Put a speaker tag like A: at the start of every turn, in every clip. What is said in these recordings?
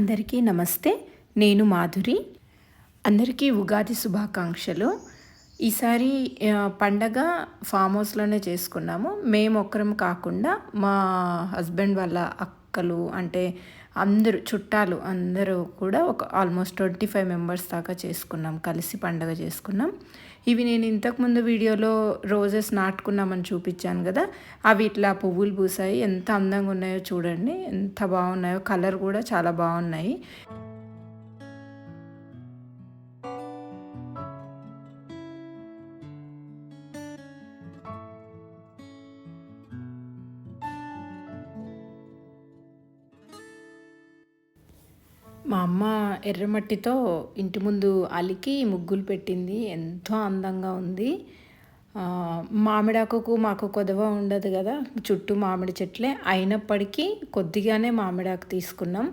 A: అందరికీ నమస్తే నేను మాధురి. అందరికీ ఉగాది శుభాకాంక్షలు. ఈసారి పండగ ఫామ్ హౌస్లోనే చేసుకున్నాము. మేము ఒక్కరం కాకుండా మా హస్బెండ్ వాళ్ళ అక్కలు అంటే అందరూ చుట్టాలు అందరూ కూడా ఒక ఆల్మోస్ట్ ట్వంటీ ఫైవ్ మెంబర్స్ దాకా చేసుకున్నాం. కలిసి పండగ చేసుకున్నాం. ఇవి నేను ఇంతకుముందు వీడియోలో రోజెస్ నాటుకున్నామని చూపించాను కదా అవి ఇట్లా పువ్వులు పూసాయి. ఎంత అందంగా ఉన్నాయో చూడండి. ఎంత బాగున్నాయో కలర్ కూడా చాలా బాగున్నాయి. మా అమ్మ ఎర్రమట్టితో ఇంటి ముందు అలికి ముగ్గులు పెట్టింది. ఎంతో అందంగా ఉంది. మామిడాకుకు మాకు కొదవ ఉండదు కదా. చుట్టూ మామిడి చెట్లే. అయినప్పటికీ కొద్దిగానే మామిడాకు తీసుకున్నాం.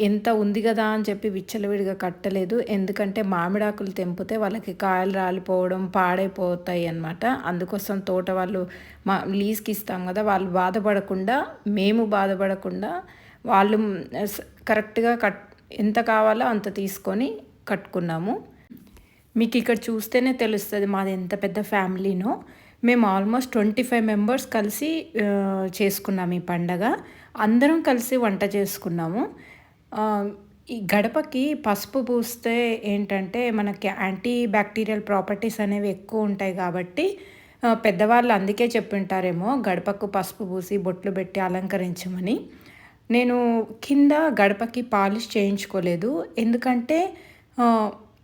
A: ఎంత ఉంది కదా అని చెప్పి విచ్చలవిడిగా కట్టలేదు. ఎందుకంటే మామిడాకులు తెంపితే వాళ్ళకి కాయలు రాలిపోవడం పాడైపోతాయి అన్నమాట. అందుకోసం తోట వాళ్ళు మా లీజ్కి ఇస్తాం కదా. వాళ్ళు బాధపడకుండా మేము బాధపడకుండా వాళ్ళు కరెక్ట్గా కట్ ఎంత కావాలో అంత తీసుకొని కట్టుకున్నాము. మీకు ఇక్కడ చూస్తేనే తెలుస్తుంది మాది ఎంత పెద్ద ఫ్యామిలీనో. మేము ఆల్మోస్ట్ ట్వంటీ ఫైవ్ మెంబర్స్ కలిసి చేసుకున్నాం ఈ పండగ. అందరం కలిసి వంట చేసుకున్నాము. ఈ గడపకి పసుపు పూస్తే ఏంటంటే మనకి యాంటీ బ్యాక్టీరియల్ ప్రాపర్టీస్ అనేవి ఎక్కువ ఉంటాయి కాబట్టి పెద్దవాళ్ళు అందుకే చెప్పింటారేమో గడపకు పసుపు పూసి బొట్లు పెట్టి అలంకరించమని. నేను కింద గడపకి పాలిష్ చేయించుకోలేదు. ఎందుకంటే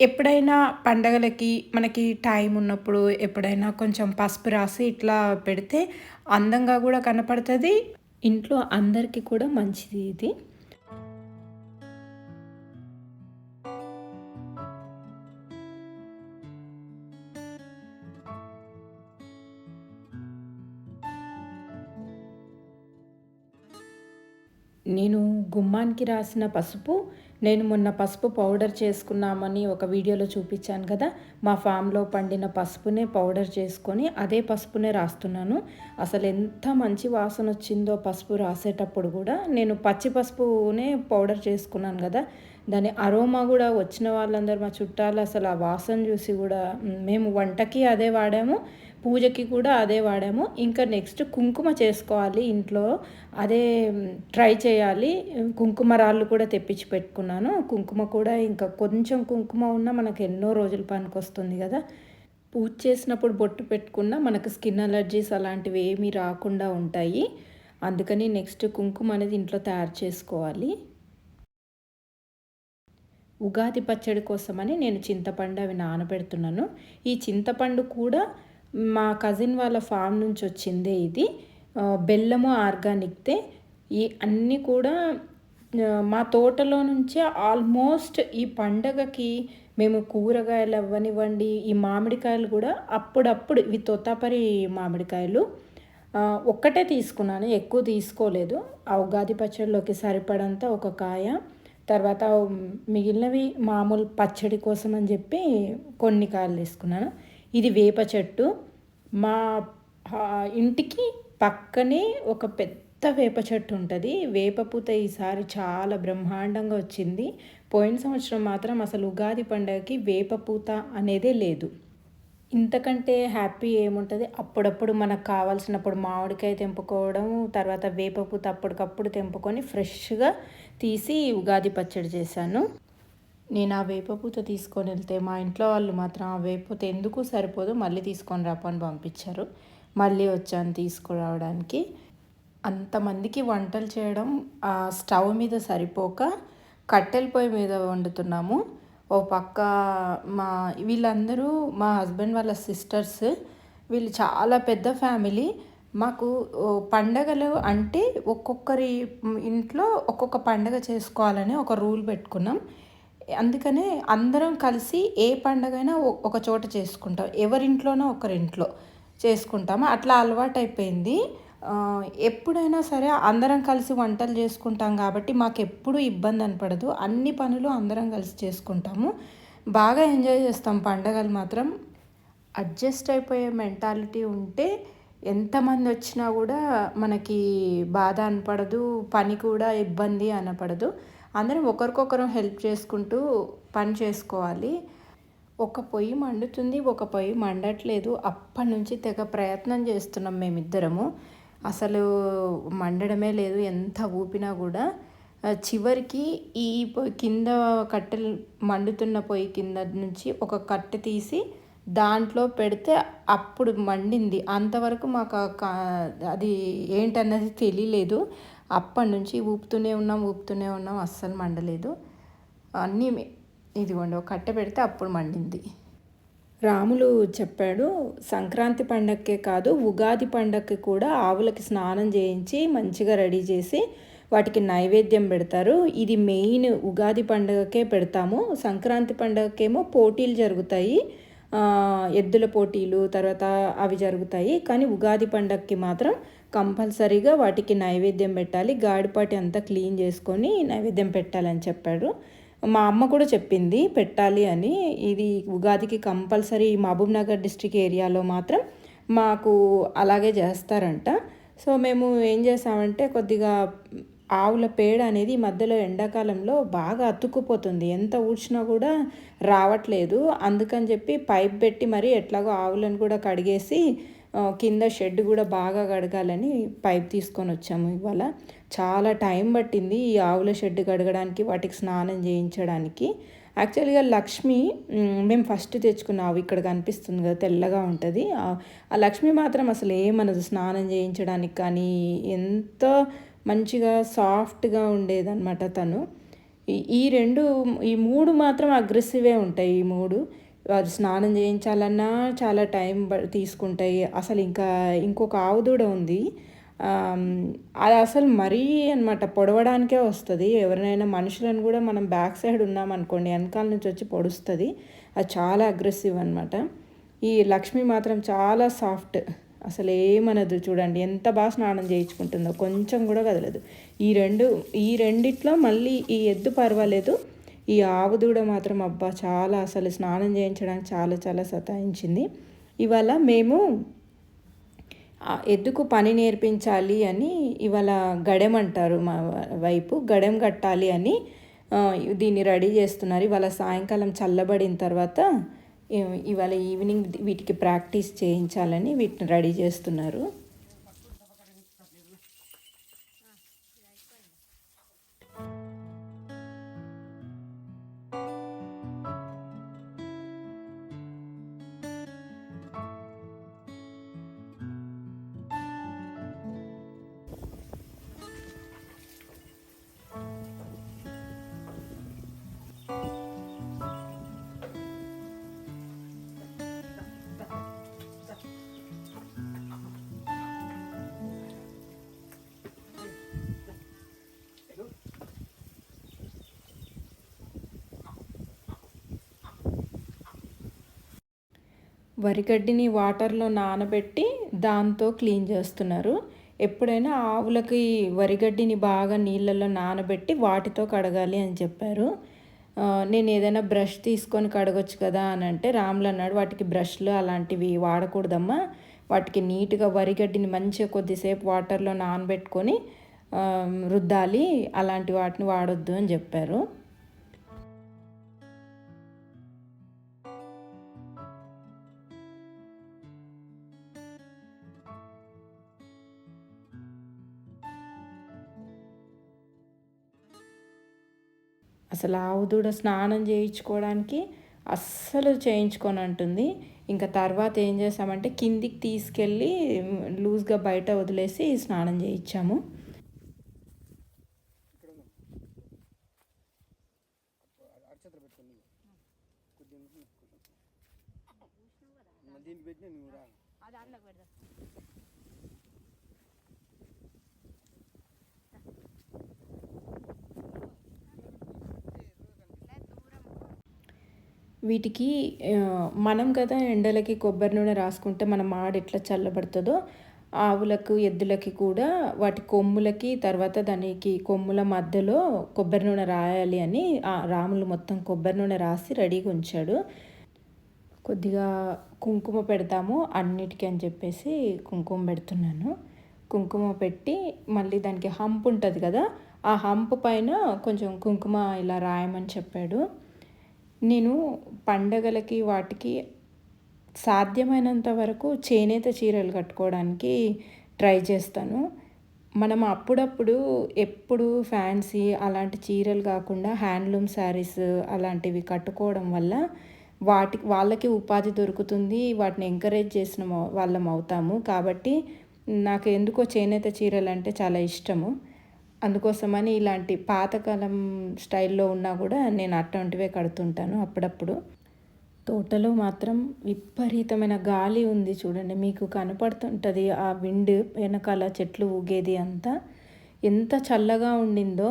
A: ఎప్పుడైనా పండగలకి మనకి టైం ఉన్నప్పుడు ఎప్పుడైనా కొంచెం పసుపు రాసి ఇట్లా పెడితే అందంగా కూడా కనపడుతుంది. ఇంట్లో అందరికీ కూడా మంచిది ఇది. నేను గుమ్మానికి రాసిన పసుపు నేను మొన్న పసుపు పౌడర్ చేసుకున్నామని ఒక వీడియోలో చూపించాను కదా. మా ఫామ్లో పండిన పసుపునే పౌడర్ చేసుకొని అదే పసుపునే రాస్తున్నాను. అసలు ఎంత మంచి వాసన వచ్చిందో పసుపు రాసేటప్పుడు కూడా నేను పచ్చి పసుపునే పౌడర్ చేసుకున్నాను కదా. దాని అరోమా కూడా వచ్చిన వాళ్ళందరూ మా చుట్టాలు అసలు ఆ వాసన చూసి కూడా మేము వంటకి అదే వాడాము. పూజకి కూడా అదే వాడాము. ఇంకా నెక్స్ట్ కుంకుమ చేసుకోవాలి ఇంట్లో. అదే ట్రై చేయాలి. కుంకుమ రాళ్ళు కూడా తెప్పించి పెట్టుకున్నాను. కుంకుమ కూడా ఇంకా కొంచెం కుంకుమ ఉన్నా మనకు ఎన్నో రోజులు పనికి వస్తుంది కదా. పూజ చేసినప్పుడు బొట్టు పెట్టుకున్నా మనకు స్కిన్ అలర్జీస్ అలాంటివి ఏమీ రాకుండా ఉంటాయి. అందుకని నెక్స్ట్ కుంకుమ అనేది ఇంట్లో తయారు చేసుకోవాలి. ఉగాది పచ్చడి కోసమని నేను చింతపండు అవి నానబెడుతున్నాను. ఈ చింతపండు కూడా మా కజిన్ వాళ్ళ ఫామ్ నుంచి వచ్చిందే ఇది. బెల్లము ఆర్గానిక్తే ఈ అన్నీ కూడా మా తోటలో నుంచే ఆల్మోస్ట్ ఈ పండగకి మేము కూరగాయలు అవ్వనివ్వండి ఈ మామిడికాయలు కూడా అప్పుడప్పుడు ఇవి తోతాపరి మామిడికాయలు ఒక్కటే తీసుకున్నాను ఎక్కువ తీసుకోలేదు. ఆ ఉగాది పచ్చడిలోకి సరిపడంత ఒక కాయ తర్వాత మిగిలినవి మామూలు పచ్చడి కోసం అని చెప్పి కొన్ని కాయలు తీసుకున్నాను. ఇది వేప చెట్టు. మా ఇంటికి పక్కనే ఒక పెద్ద వేప చెట్టు ఉంటుంది. వేప పూత ఈసారి చాలా బ్రహ్మాండంగా వచ్చింది. పోయిన సంవత్సరం మాత్రం అసలు ఉగాది పండగకి వేప పూత అనేదే లేదు. ఇంతకంటే హ్యాపీ ఏముంటుంది? అప్పుడప్పుడు మనకు కావాల్సినప్పుడు మామిడికాయ తెంపుకోవడం తర్వాత వేపపూత అప్పటికప్పుడు తెంపుకొని ఫ్రెష్గా తీసి ఉగాది పచ్చడి చేశాను. నేను ఆ వేపపూత తీసుకొని వెళ్తే మా ఇంట్లో వాళ్ళు మాత్రం ఆ వేపపూత ఎందుకు సరిపోదు మళ్ళీ తీసుకొని రాపని పంపించారు. మళ్ళీ వచ్చాను తీసుకురావడానికి. అంతమందికి వంటలు చేయడం ఆ స్టవ్ మీద సరిపోక కట్టెల పొయ్యి మీద వండుతున్నాము. ఓ పక్క మా వీళ్ళందరూ మా హస్బెండ్ వాళ్ళ సిస్టర్స్ వీళ్ళు చాలా పెద్ద ఫ్యామిలీ. మాకు పండగలు అంటే ఒక్కొక్కరి ఇంట్లో ఒక్కొక్క పండగ చేసుకోవాలని ఒక రూల్ పెట్టుకున్నాం. అందుకనే అందరం కలిసి ఏ పండగైనా ఒ- ఒక చోట చేసుకుంటాం. ఎవరింట్లోనో ఒకరింట్లో చేసుకుంటాము. అట్లా అలవాటు అయిపోయింది ఎప్పుడైనా సరే అందరం కలిసి వంటలు చేసుకుంటాం కాబట్టి మాకు ఎప్పుడు ఇబ్బంది అనపడదు అన్ని పనులు అందరం కలిసి చేసుకుంటాము. బాగా ఎంజాయ్ చేస్తాం. పండగలు మాత్రం అడ్జస్ట్ అయిపోయే మెంటాలిటీ ఉంటే ఎంతమంది వచ్చినా కూడా మనకి బాధ అనపడదు పని కూడా ఇబ్బంది అనపడదు. అందరం ఒకరికొకరం హెల్ప్ చేసుకుంటూ పని చేసుకోవాలి. ఒక పొయ్యి మండుతుంది ఒక పొయ్యి మండట్లేదు. అప్పటి నుంచి తెగ ప్రయత్నం చేస్తున్నాం మేమిద్దరము. అసలు మండడమే లేదు ఎంత ఊపినా కూడా. చివరికి ఈ పొయ్యి కింద కట్టెలు మండుతున్న పొయ్యి కింద నుంచి ఒక కట్టె తీసి దాంట్లో పెడితే అప్పుడు మండింది. అంతవరకు మాకు అది ఏంటన్నది తెలియలేదు. అప్పటి నుంచి ఊపుతూనే ఉన్నాం ఊపుతూనే ఉన్నాం అస్సలు మండలేదు. అన్నీ ఇదిగోండి ఒక కట్టె పెడితే అప్పుడు మండింది. రాములు చెప్పాడు సంక్రాంతి పండగకే కాదు ఉగాది పండగకి కూడా ఆవులకి స్నానం చేయించి మంచిగా రెడీ చేసి వాటికి నైవేద్యం పెడతారు. ఇది మెయిన్ ఉగాది పండగకే పెడతాము. సంక్రాంతి పండగకేమో పోటీలు జరుగుతాయి. ఎద్దుల పోటీలు తర్వాత అవి జరుగుతాయి. కానీ ఉగాది పండగకి మాత్రం కంపల్సరీగా వాటికి నైవేద్యం పెట్టాలి. గాడిపాటి అంతా క్లీన్ చేసుకొని నైవేద్యం పెట్టాలని చెప్పాడు. మా అమ్మ కూడా చెప్పింది పెట్టాలి అని. ఇది ఉగాదికి కంపల్సరీ మహబూబ్ నగర్ డిస్టిక్ ఏరియాలో మాత్రం మాకు అలాగే చేస్తారంట. సో మేము ఏం చేసామంటే కొద్దిగా ఆవుల పేడ అనేది మధ్యలో ఎండాకాలంలో బాగా అతుక్కుపోతుంది. ఎంత ఊడ్చినా కూడా రావట్లేదు. అందుకని చెప్పి పైప్ పెట్టి మరి ఎట్లాగో ఆవులను కూడా కడిగేసి కింద షెడ్ కూడా బాగా కడగాలని పైప్ తీసుకొని వచ్చాము ఇవాళ. చాలా టైం పట్టింది ఈ ఆవుల షెడ్ కడగడానికి వాటికి స్నానం చేయించడానికి. యాక్చువల్గా లక్ష్మి మేము ఫస్ట్ తెచ్చుకున్న ఆవు ఇక్కడ కనిపిస్తుంది కదా తెల్లగా ఉంటుంది. ఆ లక్ష్మి మాత్రం అసలు ఏమనదు స్నానం చేయించడానికి కానీ ఎంత మంచిగా సాఫ్ట్గా ఉండేదన్నమాట తను. ఈ రెండు ఈ మూడు మాత్రం అగ్రెసివే ఉంటాయి ఈ మూడు. వారు స్నానం చేయించాలన్నా చాలా టైం తీసుకుంటాయి. అసలు ఇంకా ఇంకొక ఆవు దూడ ఉంది అది అసలు మరీ అనమాట పొడవడానికే వస్తుంది. ఎవరినైనా మనుషులను కూడా మనం బ్యాక్ సైడ్ ఉన్నామనుకోండి వెనకాల నుంచి వచ్చి పొడుస్తుంది. అది చాలా అగ్రెసివ్ అనమాట ఈ లక్ష్మి మాత్రం చాలా సాఫ్ట్. అసలు ఏమనదు చూడండి ఎంత బాగా స్నానం చేయించుకుంటుందో. కొంచెం కూడా కదలదు. ఈ రెండు ఈ రెండిట్లో మళ్ళీ ఈ ఎద్దు పర్వాలేదు. ఈ ఆవు దూడ మాత్రం అబ్బా చాలా అసలు స్నానం చేయించడానికి చాలా చాలా సతాయించింది. ఇవాళ మేము ఎద్దుకు పని నేర్పించాలి అని ఇవాళ గడెం అంటారు మా వైపు గడెం కట్టాలి అని దీన్ని రెడీ చేస్తున్నారు. ఇవాళ సాయంకాలం చల్లబడిన తర్వాత ఇవాళ ఈవినింగ్ వీటికి ప్రాక్టీస్ చేయించాలని వీటిని రెడీ చేస్తున్నారు. వరిగడ్డిని వాటర్లో నానబెట్టి దాంతో క్లీన్ చేస్తున్నారు. ఎప్పుడైనా ఆవులకి వరిగడ్డిని బాగా నీళ్ళల్లో నానబెట్టి వాటితో కడగాలి అని చెప్పారు. నేను ఏదైనా బ్రష్ తీసుకొని కడగొచ్చు కదా అని అంటే రాములు అన్నాడు వాటికి బ్రష్లు అలాంటివి వాడకూడదమ్మా. వాటికి నీట్గా వరిగడ్డిని మంచిగా కొద్దిసేపు వాటర్లో నానబెట్టుకొని రుద్దాలి. అలాంటి వాటిని వాడొద్దు అని చెప్పారు. అసలు ఆవు దూడ స్నానం చేయించుకోవడానికి అస్సలు చేయించుకొని అంటుంది. ఇంకా తర్వాత ఏం చేసామంటే కిందికి తీసుకెళ్ళి లూజ్గా బయట వదిలేసి స్నానం చేయించాము. అది వీటికి మనం కదా ఎండలకి కొబ్బరి నూనె రాసుకుంటే మన మాడ ఎట్లా చల్లబడుతుందో ఆవులకు ఎద్దులకి కూడా వాటి కొమ్ములకి తర్వాత దానికి కొమ్ముల మధ్యలో కొబ్బరి నూనె రాయాలి అని రాములు మొత్తం కొబ్బరి నూనె రాసి రెడీగా ఉంచాడు. కొద్దిగా కుంకుమ పెడతాము అన్నిటికీ అని చెప్పేసి కుంకుమ పెడుతున్నాను. కుంకుమ పెట్టి మళ్ళీ దానికి హంప్ ఉంటుంది కదా ఆ హంప్ పైన కొంచెం కుంకుమ ఇలా రాయమని చెప్పాడు. నేను పండగలకి వాటికి సాధ్యమైనంత వరకు చేనేత చీరలు కట్టుకోవడానికి ట్రై చేస్తాను. మనం అప్పుడప్పుడు ఎప్పుడు ఫ్యాన్సీ అలాంటి చీరలు కాకుండా హ్యాండ్లూమ్ శారీస్ అలాంటివి కట్టుకోవడం వల్ల వాటికి వాళ్ళకి ఉపాధి దొరుకుతుంది. వాటిని ఎంకరేజ్ చేసిన వాళ్ళం అవుతాము. కాబట్టి నాకు ఎందుకో చేనేత చీరలు అంటే చాలా ఇష్టము. అందుకోసమని ఇలాంటి పాతకాలం స్టైల్లో ఉన్నా కూడా నేను అట్లాంటివే కడుతుంటాను అప్పుడప్పుడు. తోటలో మాత్రం విపరీతమైన గాలి ఉంది చూడండి మీకు కనపడుతుంటుంది ఆ విండ్ వెనకాల చెట్లు ఊగేది అంతా. ఎంత చల్లగా ఉండిందో.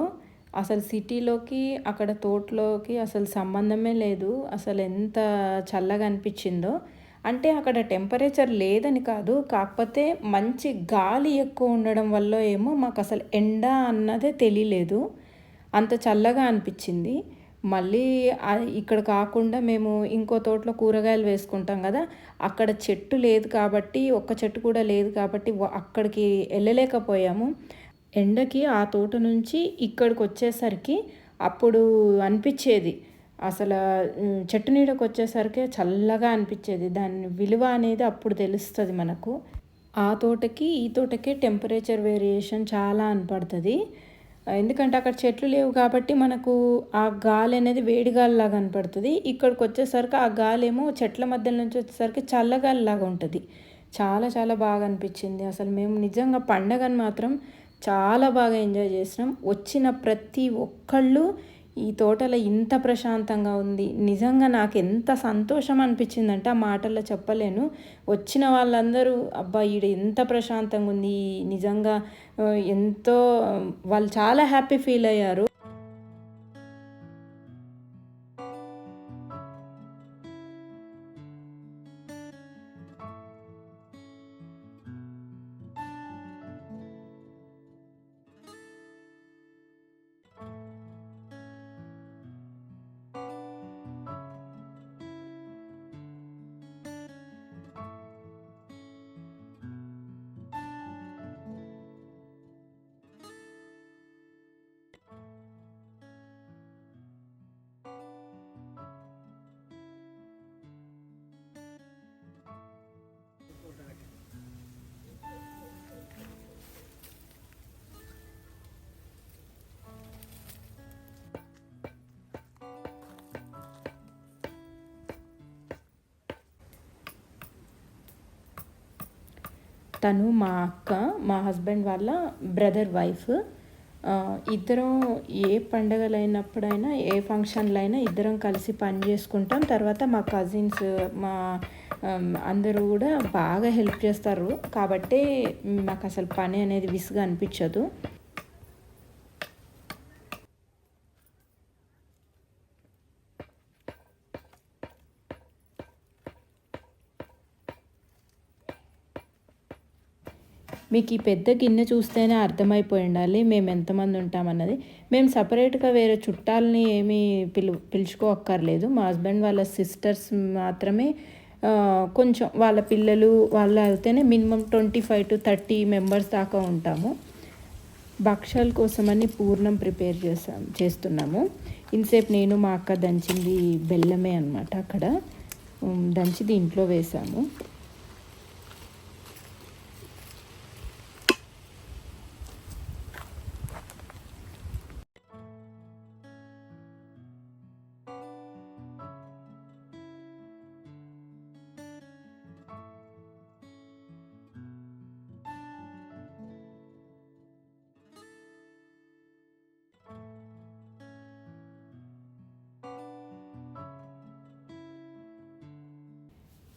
A: అసలు సిటీలోకి అక్కడ తోటలోకి అసలు సంబంధమే లేదు. అసలు ఎంత చల్లగా అనిపించిందో. అంటే అక్కడ టెంపరేచర్ లేదని కాదు కాకపోతే మంచి గాలి ఎక్కువ ఉండడం వల్ల ఏమో మాకు అసలు ఎండ అన్నదే తెలియలేదు. అంత చల్లగా అనిపించింది. మళ్ళీ ఇక్కడ కాకుండా మేము ఇంకో తోటలో కూరగాయలు వేసుకుంటాం కదా అక్కడ చెట్టు లేదు కాబట్టి ఒక్క చెట్టు కూడా లేదు కాబట్టి అక్కడికి వెళ్ళలేకపోయాము. ఎండకి ఆ తోట నుంచి ఇక్కడికి వచ్చేసరికి అప్పుడు అనిపించేది అసలు చెట్టు నీడకు వచ్చేసరికి చల్లగా అనిపించేది. దాని విలువ అనేది అప్పుడు తెలుస్తుంది మనకు. ఆ తోటకి ఈ తోటకి టెంపరేచర్ వేరియేషన్ చాలా అనిపడుతుంది. ఎందుకంటే అక్కడ చెట్లు లేవు కాబట్టి మనకు ఆ గాలి అనేది వేడి గాలిలాగా కనపడుతుంది ఇక్కడికి వచ్చేసరికి ఆ గాలి ఏమో చెట్ల మధ్య నుంచి వచ్చేసరికి చల్లగాలిలాగా ఉంటుంది. చాలా చాలా బాగా అనిపించింది. అసలు మేము నిజంగా పండగను మాత్రం చాలా బాగా ఎంజాయ్ చేసినాం. వచ్చిన ప్రతి ఒక్కళ్ళు ఈ తోటలో ఇంత ప్రశాంతంగా ఉంది. నిజంగా నాకు ఎంత సంతోషం అనిపించిందంటే ఆ మాటల్లో చెప్పలేను. వచ్చిన వాళ్ళందరూ అబ్బా ఈడ ఎంత ప్రశాంతంగా ఉంది. నిజంగా ఎంతో వాళ్ళు చాలా హ్యాపీ ఫీల్ అయ్యారు. తను మా అక్క మా హస్బెండ్ వాళ్ళ బ్రదర్ వైఫ్. ఇద్దరం ఏ పండగలైనప్పుడైనా ఏ ఫంక్షన్లైనా ఇద్దరం కలిసి పని చేసుకుంటాం. తర్వాత మా కజిన్స్ మా అందరూ కూడా బాగా హెల్ప్ చేస్తారు. కాబట్టి మాకు అసలు పని అనేది విసుగా అనిపించదు. మీకు ఈ పెద్ద గిన్నె చూస్తేనే అర్థమైపోయి ఉండాలి మేము ఎంతమంది ఉంటామన్నది. మేము సపరేట్గా వేరే చుట్టాలని ఏమీ పిలు పిలుచుకోక్కర్లేదు. మా హస్బెండ్ వాళ్ళ సిస్టర్స్ మాత్రమే కొంచెం వాళ్ళ పిల్లలు వాళ్ళ అయితేనే minimum twenty five to thirty members దాకా ఉంటాము. భక్షాల కోసమని పూర్ణం ప్రిపేర్ చేసాం చేస్తున్నాము. ఇంతసేపు నేను మా అక్క దంచింది బెల్లమే అనమాట అక్కడ. దంచి దీంట్లో వేసాము.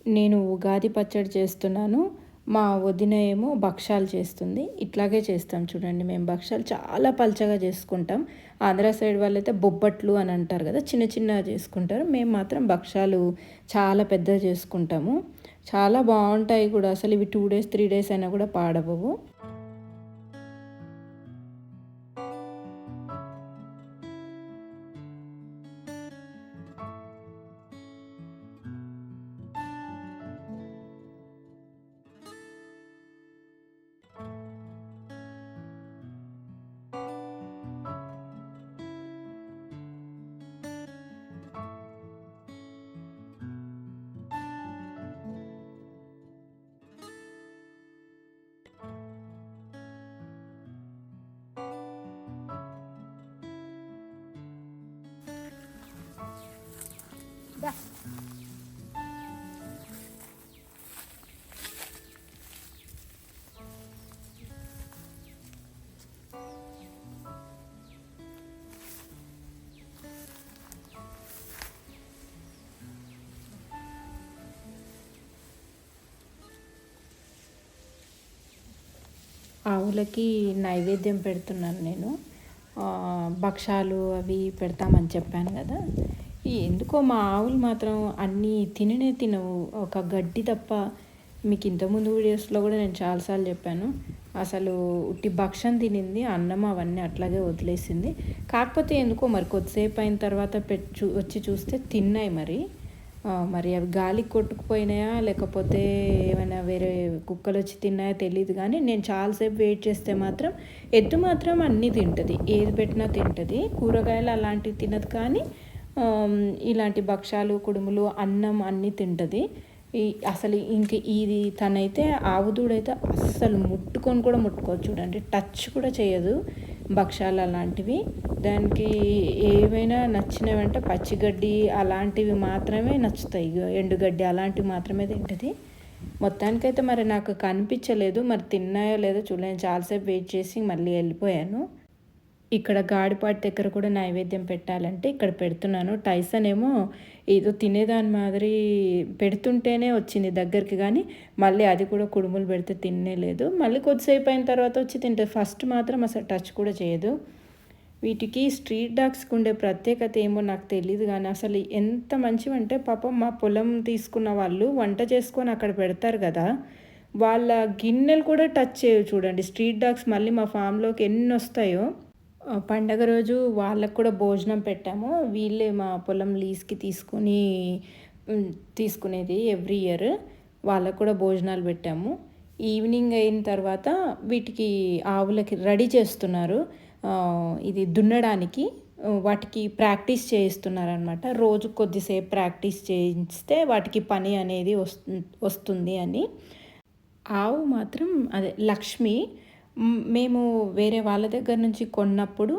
A: నేను ఉగాది పచ్చడి చేస్తున్నాను. మా వదిన ఏమో భక్షాలు చేస్తుంది. ఇట్లాగే చేస్తాం చూడండి. మేము భక్షాలు చాలా పల్చగా చేసుకుంటాం. ఆంధ్ర సైడ్ వాళ్ళైతే బొబ్బట్లు అని అంటారు కదా చిన్న చిన్నగా చేసుకుంటారు. మేము మాత్రం భక్షాలు చాలా పెద్దగా చేసుకుంటాము. చాలా బాగుంటాయి కూడా. అసలు ఇవి టూ డేస్ త్రీ డేస్ అయినా కూడా పాడవవు. ఆవులకి నైవేద్యం పెడుతున్నాను నేను. భక్షాలు అవి పెడతామని చెప్పాను కదా. ఎందుకో మా ఆవులు మాత్రం అన్నీ తిననే తినవు. ఒక గడ్డి తప్ప మీకు ఇంతకుముందు వీడియోస్లో కూడా నేను చాలాసార్లు చెప్పాను. అసలు ఉట్టి భక్షం తినింది అన్నం అవన్నీ అట్లాగే వదిలేసింది. కాకపోతే ఎందుకో మరి కొద్దిసేపు అయిన తర్వాత పెట్టి వచ్చి చూస్తే తిన్నాయి మరి. మరి అవి గాలికి కొట్టుకుపోయినాయా? లేకపోతే ఏమైనా వేరే కుక్కలు వచ్చి తిన్నాయా తెలియదు కానీ నేను చాలాసేపు వెయిట్ చేస్తే మాత్రం ఎద్దు మాత్రం అన్నీ తింటుంది. ఏది పెట్టినా తింటుంది. కూరగాయలు అలాంటివి తినదు కానీ ఇలాంటి భక్షాలు కుడుములు అన్నం అన్నీ తింటుంది. ఈ అసలు ఇంక ఇది తనైతే ఆవుదూడైతే అస్సలు ముట్టుకొని కూడా ముట్టుకోవచ్చు చూడండి. టచ్ కూడా చేయదు. భక్షాలు అలాంటివి. దానికి ఏవైనా నచ్చినవంటే పచ్చిగడ్డి అలాంటివి మాత్రమే నచ్చుతాయి. ఎండుగడ్డి అలాంటివి మాత్రమే తింటుంది. మొత్తానికైతే మరి నాకు కనిపించలేదు. మరి తిన్నాయో లేదో చూడలేదు. చాలాసేపు వెయిట్ చేసి మళ్ళీ వెళ్ళిపోయాను. ఇక్కడ గాడిపాటి దగ్గర కూడా నైవేద్యం పెట్టాలంటే ఇక్కడ పెడుతున్నాను. టైసన్ ఏమో ఏదో తినేదాని మాదిరి పెడుతుంటేనే వచ్చింది దగ్గరికి కానీ మళ్ళీ అది కూడా కుడుములు పెడితే తినేలేదు మళ్ళీ కొద్దిసేపు అయిన తర్వాత వచ్చి తింటే ఫస్ట్ మాత్రం అసలు టచ్ కూడా చేయదు. వీటికి స్ట్రీట్ డాగ్స్కి ఉండే ప్రత్యేకత ఏమో నాకు తెలియదు కానీ అసలు ఎంత మంచివంటే పాపం మా పొలం తీసుకున్న వాళ్ళు వంట చేసుకొని అక్కడ పెడతారు కదా వాళ్ళ గిన్నెలు కూడా టచ్ చేయవు చూడండి. స్ట్రీట్ డాగ్స్ మళ్ళీ మా ఫామ్లోకి ఎన్ని వస్తాయో పండగ రోజు వాళ్ళకు కూడా భోజనం పెట్టాము. వీళ్ళే మా పొలం లీజ్కి తీసుకుని తీసుకునేది ఎవ్రీ ఇయర్. వాళ్ళకు కూడా భోజనాలు పెట్టాము. ఈవినింగ్ అయిన తర్వాత వీటికి ఆవులకి రెడీ చేస్తున్నారు. ఇది దున్నడానికి వాటికి ప్రాక్టీస్ చేయిస్తున్నారనమాట రోజు కొద్దిసేపు ప్రాక్టీస్ చేయిస్తే వాటికి పని అనేది వస్తుంది అని. ఆవు మాత్రం అదే లక్ష్మి మేము వేరే వాళ్ళ దగ్గర నుంచి కొన్నప్పుడు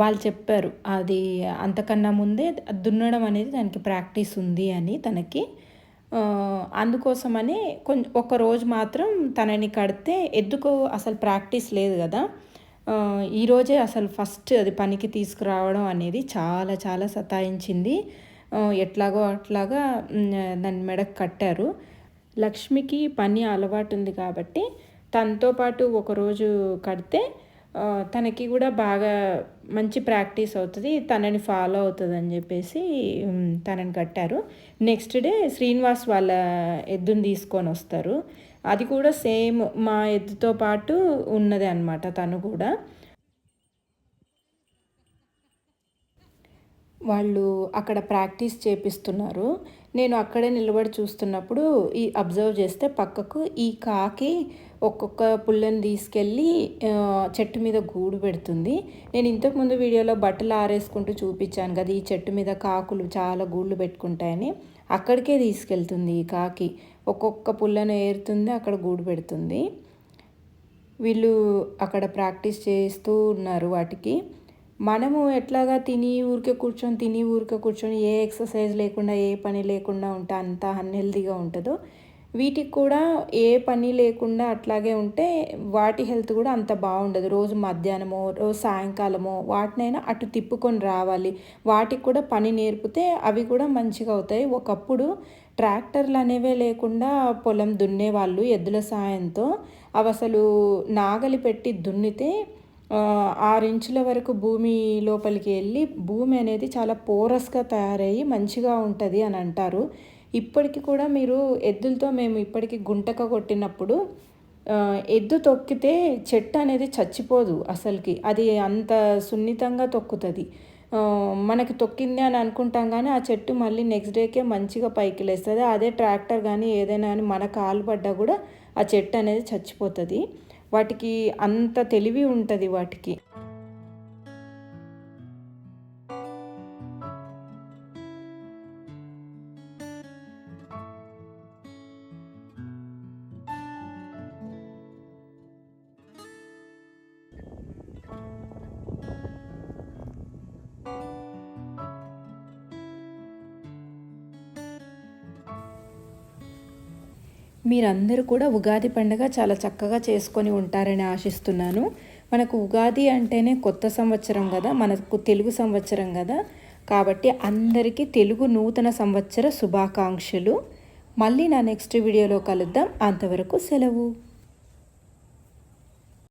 A: వాళ్ళు చెప్పారు అది అంతకన్నా ముందే దున్నడం అనేది దానికి ప్రాక్టీస్ ఉంది అని తనకి. అందుకోసమని కొంచెం ఒక రోజు మాత్రం తనని కడితే ఎద్దుకు అసలు ప్రాక్టీస్ లేదు కదా. ఈరోజే అసలు ఫస్ట్ అది పనికి తీసుకురావడం అనేది చాలా చాలా సతాయించింది. ఎట్లాగో అట్లాగా దాని మెడకు కట్టారు. లక్ష్మికి పని అలవాటు ఉంది కాబట్టి తనతో పాటు ఒకరోజు కడితే తనకి కూడా బాగా మంచి ప్రాక్టీస్ అవుతుంది తనని ఫాలో అవుతుంది అని చెప్పేసి తనని కట్టారు. నెక్స్ట్ డే శ్రీనివాస్ వాళ్ళ ఎద్దుని తీసుకొని వస్తారు. అది కూడా సేమ్ మా ఎద్దుతో పాటు ఉన్నది అనమాట తను కూడా. వాళ్ళు అక్కడ ప్రాక్టీస్ చేపిస్తున్నారు. నేను అక్కడే నిలబడి చూస్తున్నప్పుడు ఈ అబ్జర్వ్ చేస్తే పక్కకు ఈ కాకి ఒక్కొక్క పుల్లని తీసుకెళ్ళి చెట్టు మీద గూడు పెడుతుంది. నేను ఇంతకుముందు వీడియోలో బట్టలు ఆరేసుకుంటూ చూపించాను కదా ఈ చెట్టు మీద కాకులు చాలా గూళ్ళు పెట్టుకుంటాయని. అక్కడికే తీసుకెళ్తుంది ఈ కాకి. ఒక్కొక్క పుల్లను ఏరుతుంది అక్కడ గూడు పెడుతుంది. వీళ్ళు అక్కడ ప్రాక్టీస్ చేస్తూ ఉన్నారు వాటికి. మనము ఎట్లాగా తిని ఊరికే కూర్చొని తిని ఊరికే కూర్చొని ఏ ఎక్సర్సైజ్ లేకుండా ఏ పని లేకుండా ఉంటే అంత అన్హెల్దీగా ఉంటుందో వీటికి కూడా ఏ పని లేకుండా అట్లాగే ఉంటే వాటి హెల్త్ కూడా అంత బాగుండదు. రోజు మధ్యాహ్నమో రోజు సాయంకాలమో వాటినైనా అటు తిప్పుకొని రావాలి. వాటికి కూడా పని నేర్పితే అవి కూడా మంచిగా అవుతాయి. ఒకప్పుడు ట్రాక్టర్లు అనేవే లేకుండా పొలం దున్నేవాళ్ళు ఎద్దుల సాయంతో. అవి అసలు నాగలి పెట్టి దున్నితే ఆరు ఇంచుల వరకు భూమి లోపలికి వెళ్ళి భూమి అనేది చాలా పోరస్గా తయారయ్యి మంచిగా ఉంటుంది అని అంటారు. ఇప్పటికి కూడా మీరు ఎద్దులతో మేము ఇప్పటికి గుంటక కొట్టినప్పుడు ఎద్దు తొక్కితే చెట్టు అనేది చచ్చిపోదు అసలుకి. అది అంత సున్నితంగా తొక్కుతుంది. మనకి తొక్కింది అని అనుకుంటాం కానీ ఆ చెట్టు మళ్ళీ నెక్స్ట్ డేకే మంచిగా పైకి లేస్తుంది. అదే ట్రాక్టర్ కానీ ఏదైనా కానీ మన కాలు పడ్డా కూడా ఆ చెట్టు అనేది చచ్చిపోతుంది. వాటికి అంత తెలివి ఉంటుంది వాటికి. మీరందరూ కూడా ఉగాది పండుగ చాలా చక్కగా చేసుకొని ఉంటారని ఆశిస్తున్నాను. మనకు ఉగాది అంటేనే కొత్త సంవత్సరం కదా మనకు తెలుగు సంవత్సరం కదా. కాబట్టి అందరికీ తెలుగు నూతన సంవత్సర శుభాకాంక్షలు. మళ్ళీ నా నెక్స్ట్ వీడియోలో కలుద్దాం. అంతవరకు సెలవు.